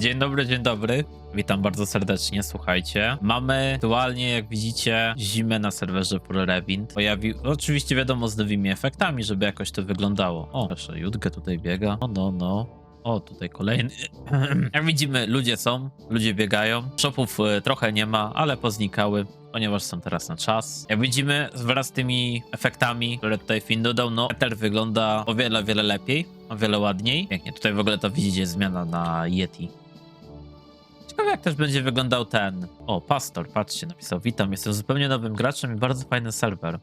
Dzień dobry, dzień dobry. Witam bardzo serdecznie, słuchajcie. Mamy aktualnie, jak widzicie, zimę na serwerze ProRevint. Pojawił, oczywiście wiadomo, z nowymi efektami, żeby jakoś to wyglądało. O, proszę, Jutkę tutaj biega. O, no, no. O, tutaj kolejny. Jak widzimy, ludzie są, ludzie biegają. Shopów e, trochę nie ma, ale poznikały, ponieważ są teraz na czas. Jak widzimy, wraz z tymi efektami, które tutaj Finn dodał, no, Ether wygląda o wiele, wiele lepiej, o wiele ładniej. Pięknie, tutaj w ogóle to widzicie zmiana na Yeti. Ciekawe jak też będzie wyglądał ten. O, Pastor, patrzcie, napisał: Witam, jestem zupełnie nowym graczem i bardzo fajny serwer.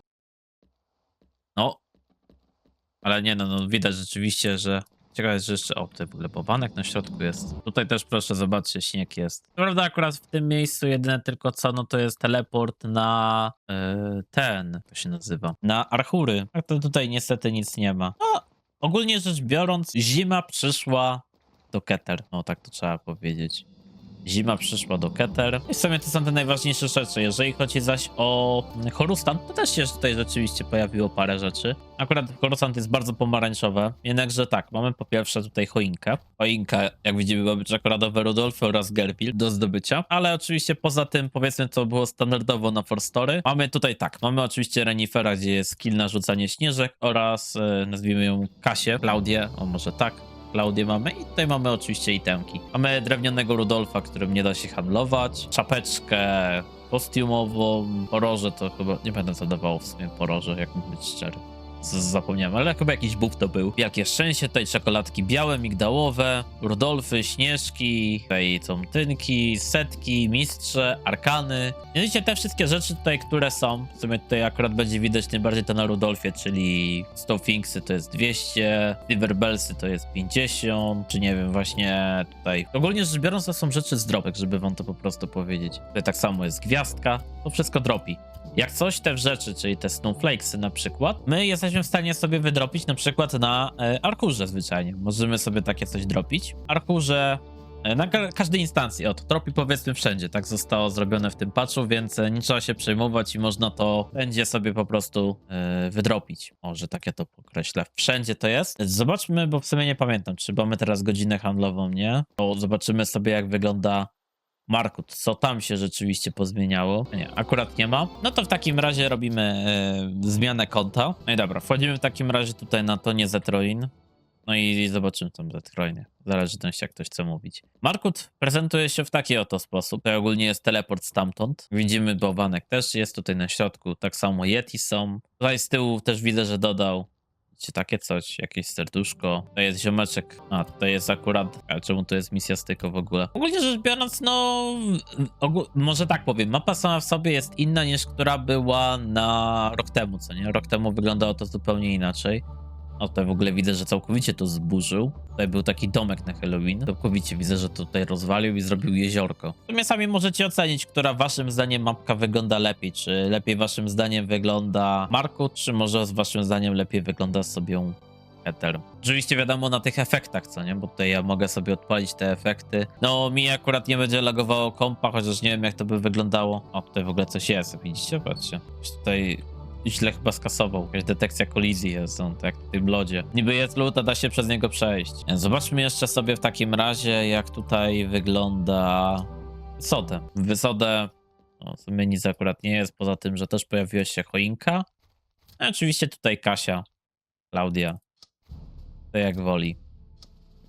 No. Ale nie, no, no widać rzeczywiście, że. Ciekawe jest, że jeszcze. O, tutaj w ogóle powanek na środku jest. Tutaj też proszę, zobaczcie, śnieg jest. Co Prawda, akurat w tym miejscu jedyne tylko co, no to jest teleport na yy, ten, to się nazywa, na Archury. A to tutaj niestety nic nie ma. No, ogólnie rzecz biorąc, zima przyszła do Keter. No, tak to trzeba powiedzieć. Zima przyszła do Keter. I w sumie to są te najważniejsze rzeczy. Jeżeli chodzi zaś o Horustan, to też się tutaj rzeczywiście pojawiło parę rzeczy. Akurat Horustan jest bardzo pomarańczowe. Jednakże tak, mamy po pierwsze tutaj choinkę. Choinka, jak widzimy, ma być czekoladowe Rudolfy oraz Gerpil do zdobycia. Ale oczywiście poza tym, powiedzmy, co było standardowo na Forstory, mamy tutaj tak, mamy oczywiście Renifera, gdzie jest skill na rzucanie śnieżek oraz, e, nazwijmy ją Kasię, Klaudię, o może tak, Klaudię mamy i tutaj mamy oczywiście itemki. Mamy drewnianego Rudolfa, którym nie da się handlować, czapeczkę kostiumową, poroże to chyba, nie pamiętam co dawało w sumie poroże, jak mam być szczery. Zapomniałem, ale chyba jakiś buff to był. Wielkie szczęście, tutaj czekoladki białe, migdałowe, Rudolfy, śnieżki, tutaj są tynki, setki, mistrze, arkany. Widzicie te wszystkie rzeczy tutaj, które są. W sumie tutaj akurat będzie widać najbardziej to na Rudolfie, czyli Stonefinksy to jest 200, Silverbellsy to jest 50, czy nie wiem, właśnie tutaj. Ogólnie rzecz biorąc, to są rzeczy z dropek, żeby wam to po prostu powiedzieć. Tutaj tak samo jest gwiazdka, to wszystko dropi. Jak coś te rzeczy, czyli te snowflakesy na przykład, my jesteśmy w stanie sobie wydropić na przykład na e, arkurze zwyczajnie. Możemy sobie takie coś dropić. Arkurze e, na ka każdej instancji, od dropi powiedzmy wszędzie, tak zostało zrobione w tym patchu, więc e, nie trzeba się przejmować i można to będzie sobie po prostu e, wydropić. Może tak ja to określę. Wszędzie to jest. Zobaczmy, bo w sumie nie pamiętam, czy mamy teraz godzinę handlową, nie? To zobaczymy sobie jak wygląda Markut, co tam się rzeczywiście pozmieniało? Nie, akurat nie ma. No to w takim razie robimy e, zmianę konta. No i dobra, wchodzimy w takim razie tutaj na tonie Zetroin. No i zobaczymy tam Zetroinie. W zależności jak ktoś chce mówić. Markut prezentuje się w taki oto sposób. To ogólnie jest teleport stamtąd. Widzimy bałwanek też jest tutaj na środku. Tak samo Yeti są. Tutaj z tyłu też widzę, że dodał Widzicie, takie coś, jakieś serduszko. To jest ziomeczek. A, to jest akurat. A czemu to jest misja styko w ogóle? Ogólnie rzecz biorąc, no. Może tak powiem. Mapa sama w sobie jest inna niż która była na rok temu, co nie? Rok temu wyglądało to zupełnie inaczej. Tutaj w ogóle widzę, że całkowicie to zburzył. Tutaj był taki domek na Halloween. Całkowicie widzę, że tutaj rozwalił i zrobił jeziorko. W sumie sami możecie ocenić, która waszym zdaniem mapka wygląda lepiej. Czy lepiej waszym zdaniem wygląda Marku, czy może z waszym zdaniem lepiej wygląda sobie Ether. Oczywiście wiadomo na tych efektach, co nie? Bo tutaj ja mogę sobie odpalić te efekty. No mi akurat nie będzie lagowało kompa, chociaż nie wiem jak to by wyglądało. O, tutaj w ogóle coś jest, widzicie? Patrzcie. Tutaj źle chyba skasował. Jakaś detekcja kolizji jest, on tak w tym lodzie. Niby jest lód, a da się przez niego przejść. Zobaczmy jeszcze sobie w takim razie, jak tutaj wygląda sodę. Wysodę, no w sumie nic akurat nie jest, poza tym, że też pojawiła się choinka. No, oczywiście tutaj Kasia, Klaudia. To jak woli.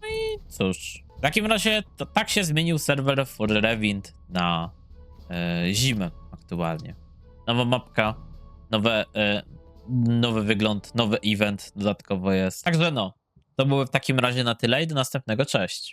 No i cóż. W takim razie to tak się zmienił serwer for Revint na e, zimę aktualnie. Nowa mapka, nowe, e, nowy wygląd, nowy event dodatkowo jest. Także no, to były w takim razie na tyle i do następnego, cześć.